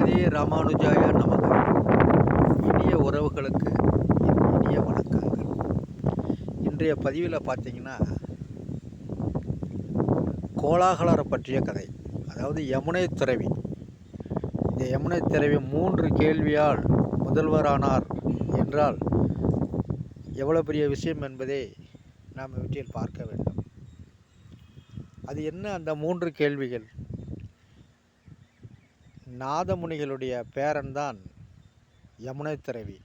ஸ்ரீமதி ராமானுஜாய நமக. இனிய உறவுகளுக்கு இனிய வணக்கங்கள். இன்றைய பதிவில் பார்த்தீங்கன்னா கோலாகலரை பற்றிய கதை. அதாவது யமுனை துறவி. இந்த யமுனை துறவி மூன்று கேள்வியால் முதல்வரானார் என்றால் எவ்வளோ பெரிய விஷயம் என்பதை நாம் வீட்டில் பார்க்க வேண்டும். அது என்ன அந்த மூன்று கேள்விகள்? நாதமுனிகளுடைய பேரன்தான் யமுனை துறவி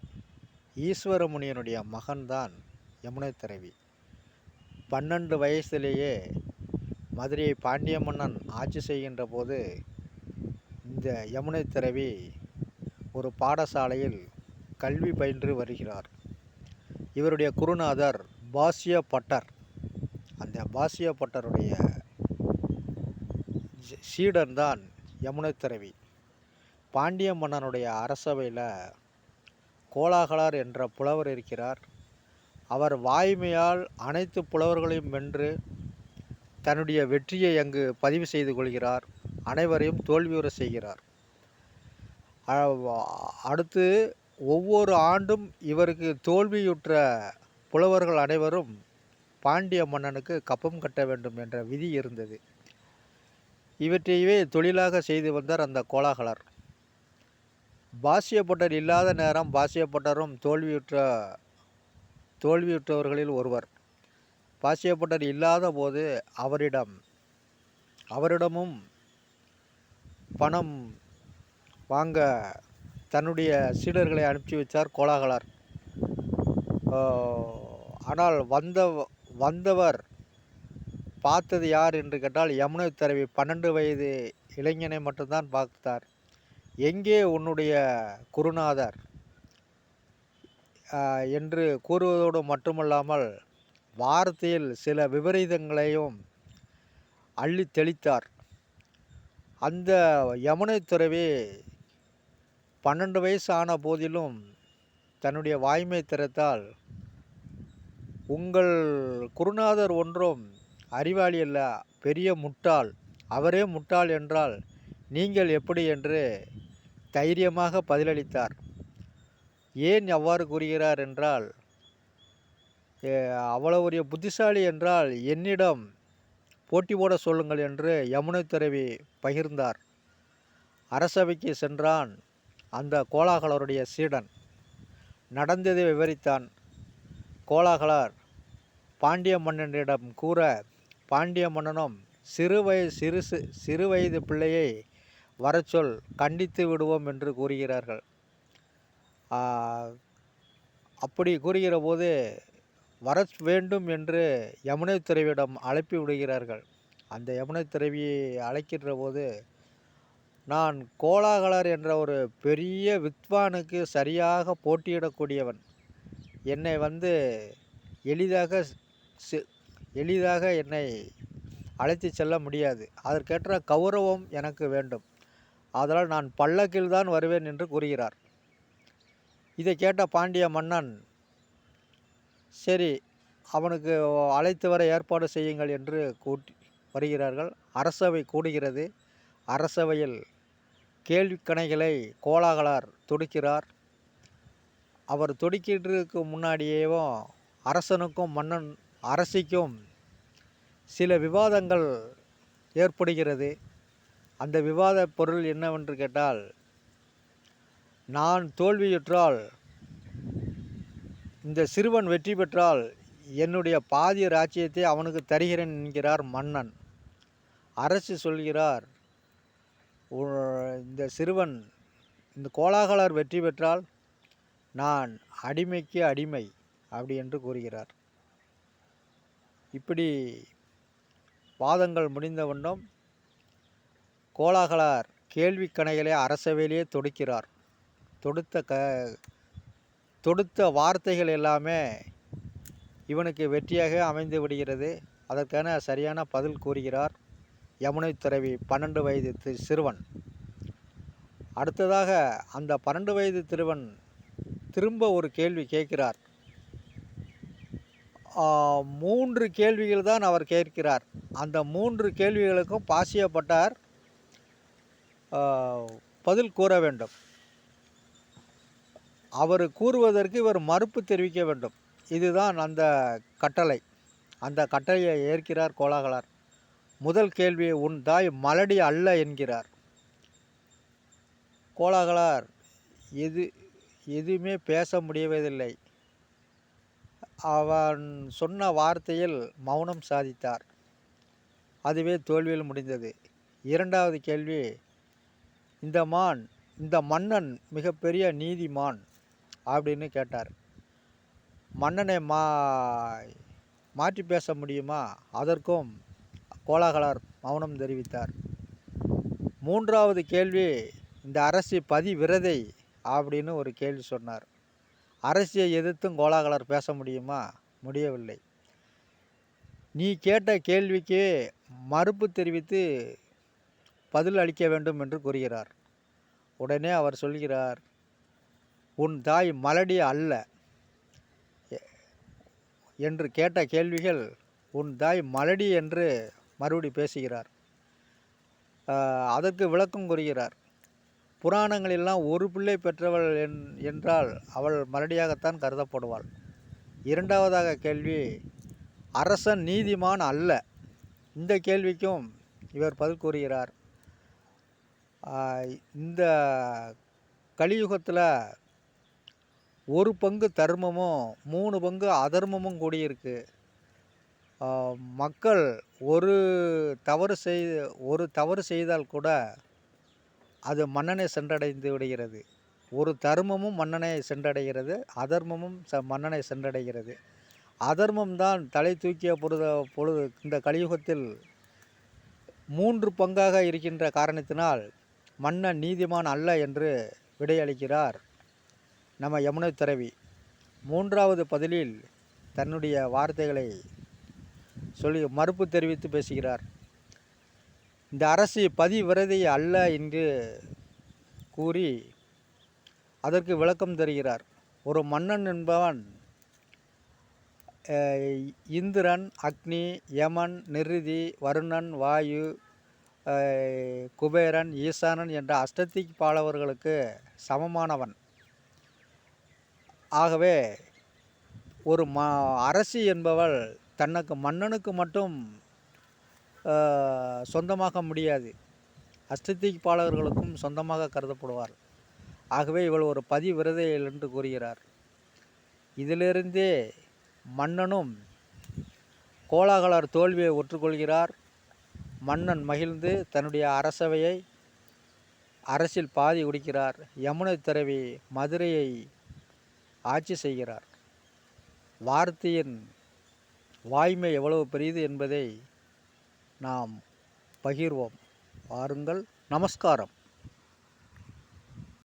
ஈஸ்வரமுனியனுடைய மகன்தான் யமுனை பன்னெண்டு வயசுலேயே மதுரையை பாண்டிய மன்னன் ஆட்சி செய்கின்ற போது இந்த யமுனை ஒரு பாடசாலையில் கல்வி பயின்று வருகிறார். இவருடைய குருநாதர் பாசிய பட்டர் அந்த பாசிய பட்டருடைய சீடன் தான் யமுனை பாண்டிய மன்னனுடைய அரசவையில் கோலாகலர் என்ற புலவர் இருக்கிறார். அவர் வாய்மையால் அனைத்து புலவர்களையும் வென்று தன்னுடைய வெற்றியை அங்கு பதிவு செய்து கொள்கிறார். அனைவரையும் தோல்வியுற செய்கிறார். அடுத்து ஒவ்வொரு ஆண்டும் இவருக்கு தோல்வியுற்ற புலவர்கள் அனைவரும் பாண்டிய மன்னனுக்கு கப்பம் கட்ட வேண்டும் என்ற விதி இருந்தது. இவற்றையவே தொழிலாக செய்து வந்தார் அந்த கோலாகலர். பாஷ்யப்பட்டர் இல்லாத நேரம் பாஷ்யப்பட்டரும் தோல்வியுற்ற தோல்வியுற்றவர்களில் ஒருவர். பாஷ்யப்பட்டர் இல்லாத போது அவரிடம் அவரிடமும் பணம் வாங்க தன்னுடைய சீடர்களை அனுப்பிச்சி வச்சார் கோலாகலர். ஆனால் வந்த வந்தவர் பார்த்தது யார் என்று கேட்டால் யமுனை தரவி பன்னெண்டு வயது இளைஞனை மட்டும்தான் பார்த்தார். எங்கே உன்னுடைய குருநாதர்? என்று கூறுவதோடு மட்டுமல்லாமல் வார்த்தையில் சில விபரீதங்களையும் அள்ளி தெளித்தார். அந்த யமுனை துறவி பன்னெண்டு வயசு ஆன போதிலும் தன்னுடைய வாய்மை திறத்தால் உங்கள் குருநாதர் ஒன்றும் அறிவாளி அல்ல பெரிய முட்டாள் அவரே முட்டாள் என்றால் நீங்கள் எப்படி என்று தைரியமாக பதிலளித்தார். ஏன் அவ்வாறு கூறுகிறார் என்றால் "ஏ, அவ்வளவு ஒரு புத்திசாலி என்றால் என்னிடம் போட்டி போட சொல்லுங்கள் என்று யமுனை துறவி பகிர்ந்தார். அரசவைக்கு சென்றான் அந்த கோலாகலருடைய சீடன். நடந்ததை விவரித்தான். கோலாகலர் பாண்டிய மன்னனிடம் கூற பாண்டிய மன்னனும் சிறு வயது சிறு சிறு வயது பிள்ளையை வரச்சொல் கண்டித்து விடுவோம் என்று கூறுகிறார்கள். அப்படி கூறுகிற போது வர வேண்டும் என்று யமுனை துறவியிடம் அழைப்பி விடுகிறார்கள். அந்த யமுனை துறவியை அழைக்கின்ற போது நான் கோலாகலர் என்ற ஒரு பெரிய வித்வானுக்கு சரியாக போட்டியிடக்கூடியவன். என்னை வந்து எளிதாக எளிதாக என்னை அழைத்து செல்ல முடியாது. அதற்கேற்ற கௌரவம் எனக்கு வேண்டும். அதனால் நான் பல்லக்கில் தான் வருவேன் என்று கூறுகிறார். இதை கேட்ட பாண்டிய மன்னன் சரி அவனுக்கு அழைத்து வர ஏற்பாடு செய்யுங்கள் என்று கூட்டி வருகிறார்கள். அரசவை கூடுகிறது. அரசவையில் கேள்விக்கணைகளை கோலாகலார் தொடுக்கிறார். அவர் தொடுக்கிறதுக்கு முன்னாடியேவும் அரசனுக்கும் மன்னன் அரசிக்கும் சில விவாதங்கள் ஏற்படுகிறது. அந்த விவாத பொருள் என்னவென்று கேட்டால் நான் தோல்வியுற்றால் இந்த சிறுவன் வெற்றி பெற்றால் என்னுடைய பாதி ராஜ்யத்தை அவனுக்கு தருகிறேன் என்கிறார் மன்னன். அரசு சொல்கிறார் இந்த சிறுவன் இந்த கோலாகலர் வெற்றி பெற்றால் நான் அடிமைக்கு அடிமை அப்படி என்று கூறுகிறார். இப்படி வாதங்கள் முடிந்த வண்ணம் கோலாகலார் கேள்வி கணைகளை அரசவையிலேயே தொடுக்கிறார். தொடுத்த க தொடுத்த வார்த்தைகள் எல்லாமே இவனுக்கு வெற்றியாக அமைந்து விடுகிறது. அதற்கான சரியான பதில் கூறுகிறார் யமுனை துறவி பன்னெண்டு வயது சிறுவன். அடுத்ததாக அந்த பன்னெண்டு வயது திருவன் திரும்ப ஒரு கேள்வி கேட்கிறார். மூன்று கேள்விகள் தான் அவர் கேட்கிறார். அந்த மூன்று கேள்விகளுக்கும் பாசியப்பட்டார் பதில் கூற வேண்டும். அவர் கூறுவதற்கு இவர் மறுப்பு தெரிவிக்க வேண்டும். இதுதான் அந்த கட்டளை. அந்த கட்டளையை ஏற்கிறார் கோலாகலார். முதல் கேள்வி உன் தாய் மலடி அல்ல என்கிறார். கோலாகலார் எது எதுவுமே பேச முடியவதில்லை அவன் சொன்ன வார்த்தையில் மௌனம் சாதித்தார். அதுவே தோல்வியில் முடிந்தது. இரண்டாவது கேள்வி இந்த மான் இந்த மன்னன் மிகப்பெரிய நீதிமான் அப்படின்னு கேட்டார். மன்னனை மா மாற்றி பேச முடியுமா? அதற்கும் கோலாகலார் மௌனம் தெரிவித்தார். மூன்றாவது கேள்வி இந்த அரசி பதி விரதை அப்படின்னு ஒரு கேள்வி சொன்னார். அரசியை எதிர்த்தும் கோலாகலர் பேச முடியுமா? முடியவில்லை. நீ கேட்ட கேள்விக்கு மறுப்பு தெரிவித்து பதில் அளிக்க வேண்டும் என்று கூறுகிறார். உடனே அவர் சொல்கிறார் உன் தாய் மலடி அல்ல. என்று கேட்ட கேள்விகள் உன் தாய் மலடி என்று மறுபடி பேசுகிறார். அதற்கு விளக்கம் கூறுகிறார் புராணங்களெல்லாம் ஒரு பிள்ளை பெற்றவள் என் என்றால் அவள் மலடியாகத்தான் கருதப்படுவாள். இரண்டாவதாக கேள்வி அரசன் நீதிமான் அல்ல? இந்த கேள்விக்கும் இவர் பதில் கூறுகிறார் இந்த கலியுகத்தில் ஒரு பங்கு தர்மமும் மூணு பங்கு அதர்மமும் கூடியிருக்கு. மக்கள் ஒரு தவறு செய் ஒரு தவறு செய்தால் கூட அது மன்னனை சென்றடைந்து விடுகிறது. ஒரு தர்மமும் மன்னனை சென்றடைகிறது அதர்மமும் ச மன்னனை சென்றடைகிறது. அதர்மம் தான் தலை தூக்கிய பொழுது பொழுது இந்த கலியுகத்தில் மூன்று பங்காக இருக்கின்ற காரணத்தினால் மன்னன் நீதிமான் அல்ல என்று விடையளிக்கிறார். நம்ம யமுனை துறவி. மூன்றாவது பதிலில் தன்னுடைய வார்த்தைகளை சொல்லி மறுப்பு தெரிவித்து பேசுகிறார். இந்த அரசு பதிவிரதி அல்ல என்று கூறி அதற்கு விளக்கம் தருகிறார். ஒரு மன்னன் என்பவன் இந்திரன் அக்னி யமன் நிருதி வருணன் வாயு குபேரன் ஈசானன் என்ற அஷ்டத்திக் பாலவர்களுக்கு சமமானவன். ஆகவே ஒரு ம அரசி என்பவள் தனக்கு மன்னனுக்கு மட்டும் சொந்தமாக முடியாது. அஷ்டத்திக் பாலவர்களுக்கும் சொந்தமாக கருதப்படுவார் ஆகவே இவள் ஒரு பதி பதிவிரதை என்று கூறுகிறார். இதிலிருந்தே மன்னனும் கோலாகலர் தோல்வியை ஒற்றுக்கொள்கிறார். மன்னன் மகிழ்ந்து தன்னுடைய அரசவையை அரசில் பாதி குடிக்கிறார் யமுனை தரவி மதுரையை ஆட்சி செய்கிறார். வார்த்தையின் வாய்மை எவ்வளவு பெரியது என்பதை நாம் பகிர்வோம். வாருங்கள் நமஸ்காரம்.